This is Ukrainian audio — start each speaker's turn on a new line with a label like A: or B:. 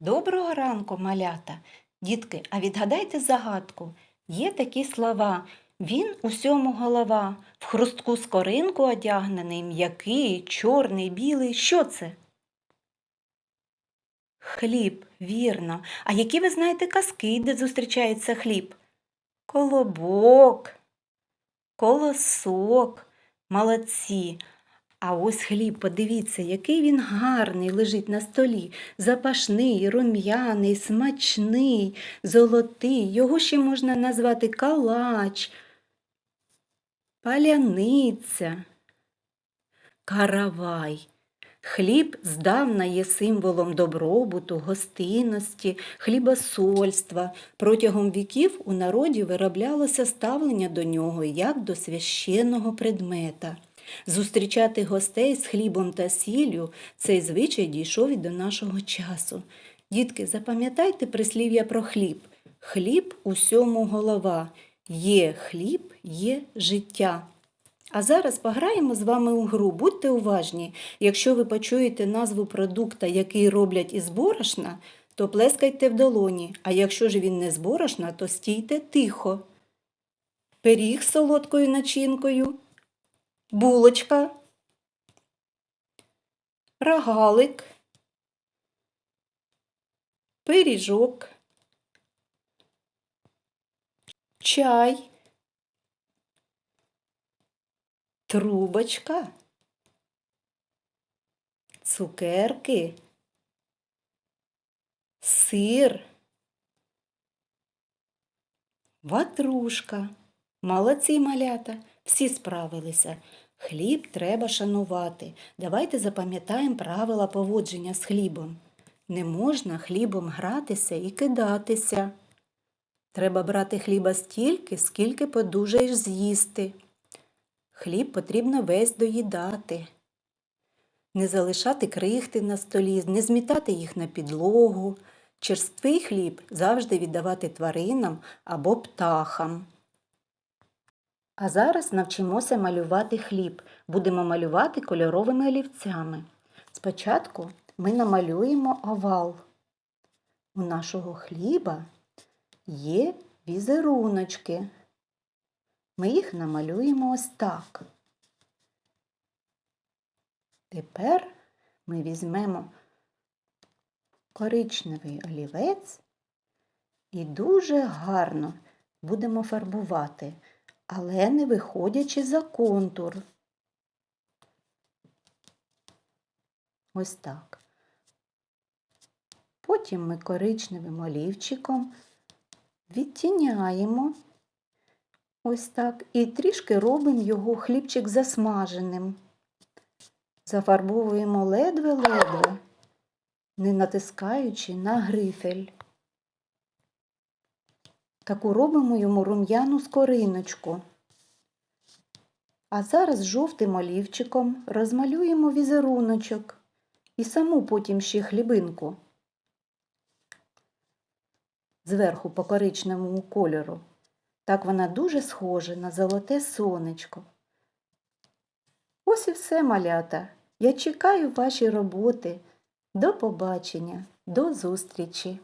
A: Доброго ранку, малята. Дітки, а відгадайте загадку. Є такі слова. Він усьому голова, в хрустку скоринку одягнений, м'який, чорний, білий. Що це? Хліб, вірно. А які ви знаєте казки, де зустрічається хліб? Колобок, колосок, молодці. А ось хліб, подивіться, який він гарний лежить на столі. Запашний, рум'яний, смачний, золотий. Його ще можна назвати калач, паляниця, каравай. Хліб здавна є символом добробуту, гостинності, хлібосольства. Протягом віків у народі вироблялося ставлення до нього як до священного предмета. Зустрічати гостей з хлібом та сіллю цей звичай дійшов і до нашого часу. Дітки, запам'ятайте прислів'я про хліб. Хліб усьому голова. Є хліб, є життя. А зараз пограємо з вами у гру. Будьте уважні. Якщо ви почуєте назву продукта, який роблять із борошна, то плескайте в долоні, а якщо ж він не з борошна, то стійте тихо. Пиріг з солодкою начинкою, булочка, рогалик, пиріжок, чай. трубочка, цукерки, сир, ватрушка. Молодці малята, всі справилися. Хліб треба шанувати. Давайте запам'ятаємо правила поводження з хлібом. Не можна хлібом гратися і кидатися. Треба брати хліба стільки, скільки подужаєш з'їсти. Хліб потрібно весь доїдати, не залишати крихти на столі, не змітати їх на підлогу. Черствий хліб завжди віддавати тваринам або птахам. А зараз навчимося малювати хліб. Будемо малювати кольоровими олівцями. Спочатку ми намалюємо овал. У нашого хліба є візеруночки. Ми їх намалюємо ось так. Тепер ми візьмемо коричневий олівець і дуже гарно будемо фарбувати, але не виходячи за контур. Ось так. Потім ми коричневим олівчиком відтіняємо Ось так. І трішки робимо його хлібчик засмаженим. Зафарбовуємо ледве-ледве, не натискаючи на грифель. Таку робимо йому рум'яну скориночку. А зараз жовтим олівчиком розмалюємо візеруночок і саму потім ще хлібинку зверху по коричневому кольору. Так вона дуже схожа на золоте сонечко. Ось і все, малята. Я чекаю ваші роботи. До побачення, до зустрічі!